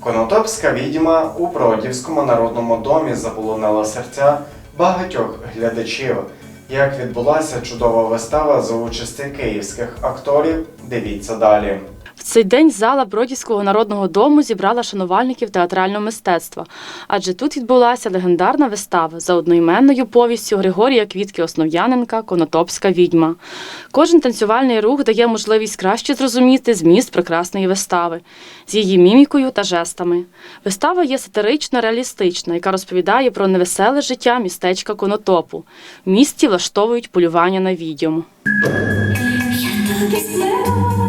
Конотопська відьма у Бродівському народному домі заполонила серця багатьох глядачів. Як відбулася чудова вистава за участі київських акторів, дивіться далі. Цей день зала Бродівського народного дому зібрала шанувальників театрального мистецтва, адже тут відбулася легендарна вистава за одноіменною повістю Григорія Квітки Основ'яненка Конотопська відьма. Кожен танцювальний рух дає можливість краще зрозуміти зміст прекрасної вистави з її мімікою та жестами. Вистава є сатирично реалістична, яка розповідає про невеселе життя містечка Конотопу. В місті влаштовують полювання на відьому. тобі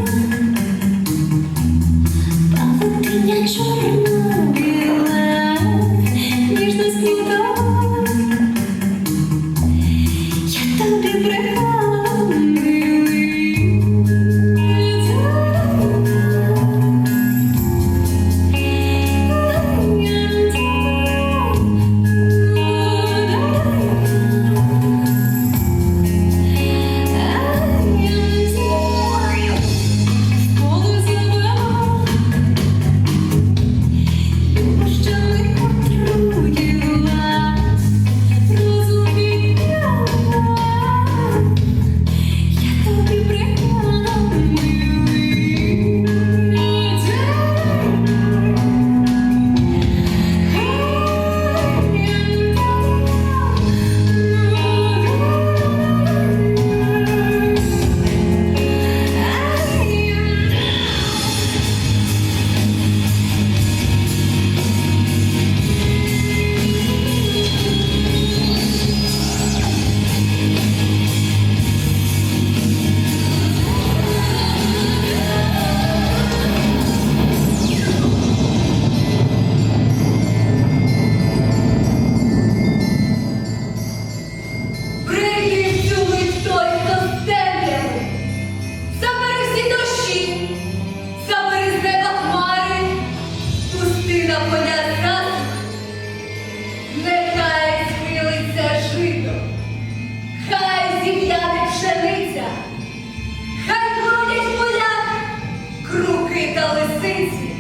круки та лисиці.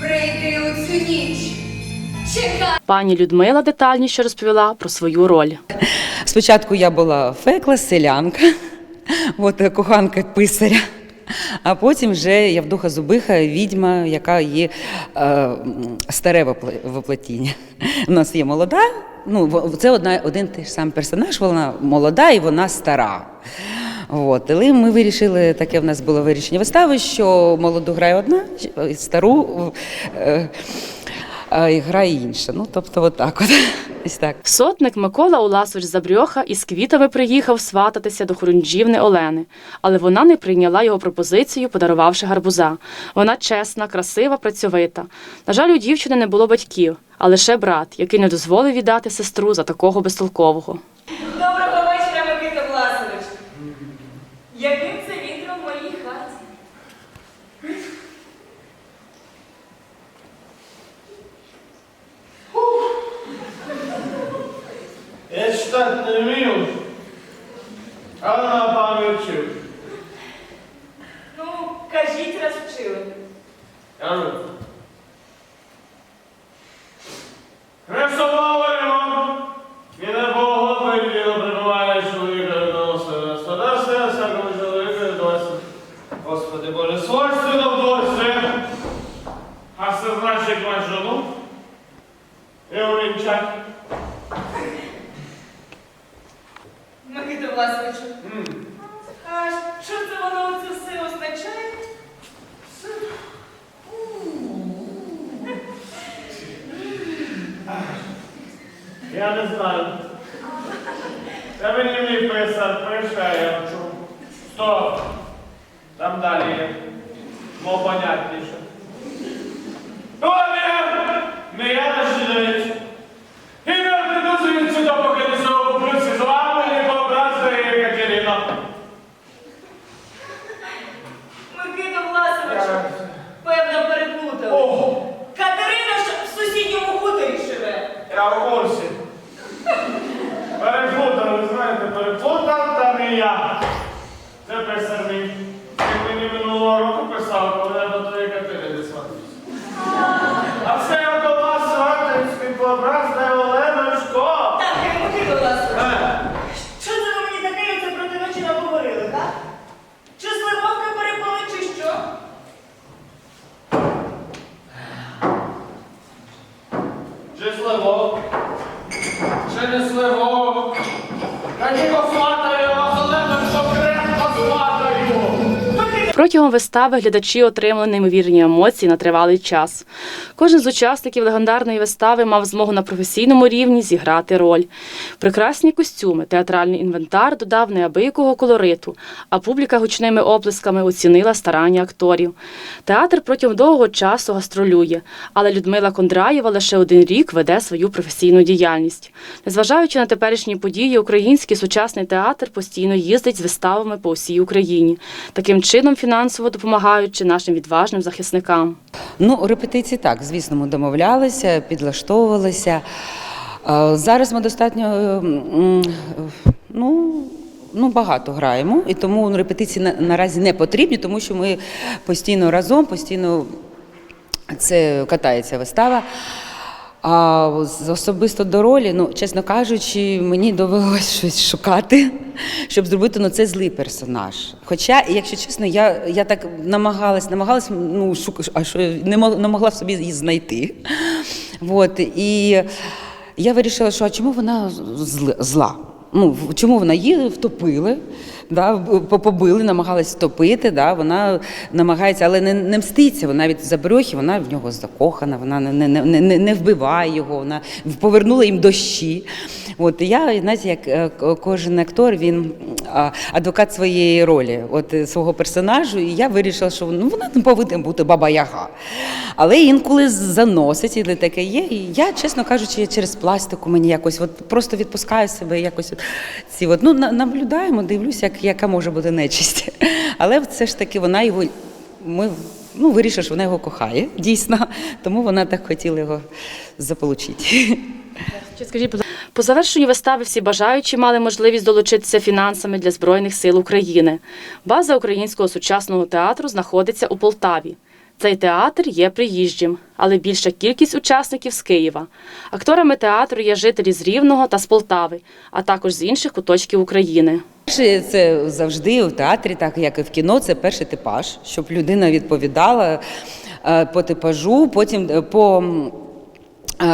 Прийди у цю ніч, чекай. Пані Людмила детальніше розповіла про свою роль. Спочатку я була фекла, селянка, от, е, коханка писаря. А потім вже я вдуха зубиха, відьма, яка є е, старе воплотіння. У нас є молода, ну, це одна, один той ж сам персонаж, вона молода і вона стара. От, але ми вирішили, таке в нас було вирішення вистави, що молоду грає одна, е, стару е, е, грає інша. Ну, тобто, отак от. Ось так. Сотник Микола Уласович Забрьоха із квітами приїхав свататися до хорунжівни Олени, але вона не прийняла його пропозицію, подарувавши гарбуза. Вона чесна, красива, працьовита. На жаль, у дівчини не було батьків, а лише брат, який не дозволив віддати сестру за такого безтолкового. Я читати не але на пам'ять вчив. Ну, кажіть, раз вчили. Кажу. Хрестовалимо, і не Бога приділо прибуває чоловіка відносини. Господарство, всякому чоловіку відносин. Господи Боже, свойственно в досі. А це значить мать жону і. Власовичу. А що це воно це все означає? Я не знаю. Та мені мій писар а я вчу. Стоп! Там далі є. Мов понятніше. Живе. я Чи сливок? Чи не? Та ні, кофата! Протягом вистави глядачі отримали неймовірні емоції на тривалий час. Кожен з учасників легендарної вистави мав змогу на професійному рівні зіграти роль. Прекрасні костюми, театральний інвентар додав неабиякого колориту, а публіка гучними оплесками оцінила старання акторів. Театр протягом довгого часу гастролює, але Людмила Кондраєва лише один рік веде свою професійну діяльність. Незважаючи на теперішні події, український сучасний театр постійно їздить з виставами по всій Україні, таким чином фінансово допомагаючи нашим відважним захисникам. Ну, репетиції так, звісно, ми домовлялися, підлаштовувалися. Е, Зараз ми достатньо ну, ну, багато граємо, і тому ну, репетиції на- наразі не потрібні, тому що ми постійно разом, постійно це катається вистава. А особисто до ролі, ну, чесно кажучи, мені довелося щось шукати, щоб зробити ну, це злий персонаж. Хоча, якщо чесно, я, я так намагалась, намагалась, ну, шука, а що, не, могла, не могла собі її знайти. От, і я вирішила, що а чому вона зла? Ну, чому вона її втопили, да, побили, намагалась втопити, да, вона намагається, але не, не мститься, вона від заброхи, вона в нього закохана, вона не, не, не, не, вбиває його, вона повернула їм дощі. От, я, знаєте, як е, кожен актор, він адвокат своєї ролі, от е, свого персонажу, і я вирішила, що ну, вона не повинна бути баба Яга. Але інколи заносить, і таке є. І я, чесно кажучи, через пластику мені якось от просто відпускаю себе якось от ці от, ну, наблюдаємо, дивлюся, як, яка може бути нечисть. Але все ж таки вона його. Ми ну, вирішили, що вона його кохає, дійсно, тому вона так хотіла його заполучити. Чи скажіть, по завершенню вистави всі бажаючі мали можливість долучитися фінансами для Збройних сил України. База українського сучасного театру знаходиться у Полтаві. Цей театр є приїжджим, але більша кількість учасників з Києва. Акторами театру є жителі з Рівного та з Полтави, а також з інших куточків України. Це завжди в театрі, так як і в кіно, це перший типаж, щоб людина відповідала е, по типажу, потім е, по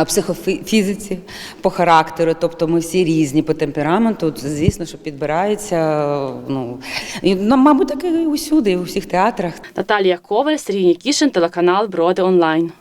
психофізиці, по характеру, тобто ми всі різні по темпераменту. Звісно, що підбирається. е, Ну, і, ну, мабуть, так і усюди, і у всіх театрах. Наталія Коваль, Сергій Нікішин, телеканал Броди Онлайн.